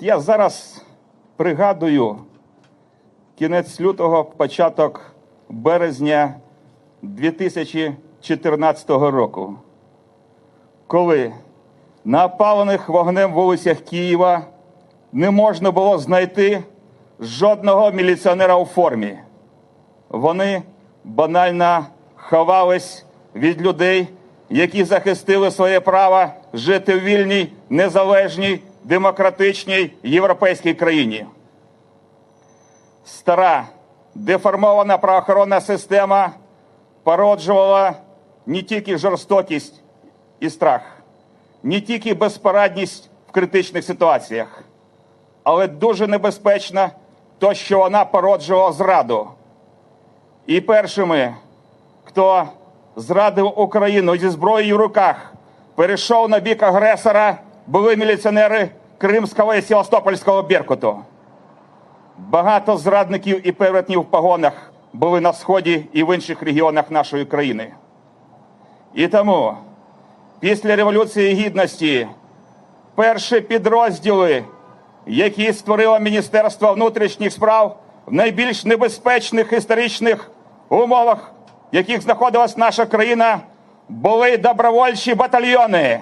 Я зараз пригадую кінець лютого, початок березня 2014 року, коли на опалених вогнем вулицях Києва не можна було знайти жодного міліціонера у формі. Вони банально ховались від людей, які захистили своє право жити в вільній, незалежній, демократичній європейській країні. Стара деформована правоохоронна система породжувала не тільки жорстокість і страх, не тільки безпорадність в критичних ситуаціях, але дуже небезпечно то, що вона породжувала зраду. І першими, хто зрадив Україну зі зброєю в руках, перейшов на бік агресора, були міліціонери Кримського і Севастопольського Беркуту. Багато зрадників і перетнів в погонах були на сході і в інших регіонах нашої країни. І тому після Революції Гідності перші підрозділи, які створило Міністерство внутрішніх справ в найбільш небезпечних історичних умовах, в яких знаходилась наша країна, були добровольчі батальйони,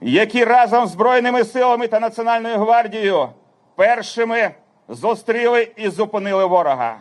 які разом з Збройними силами та Національною гвардією першими зустріли і зупинили ворога.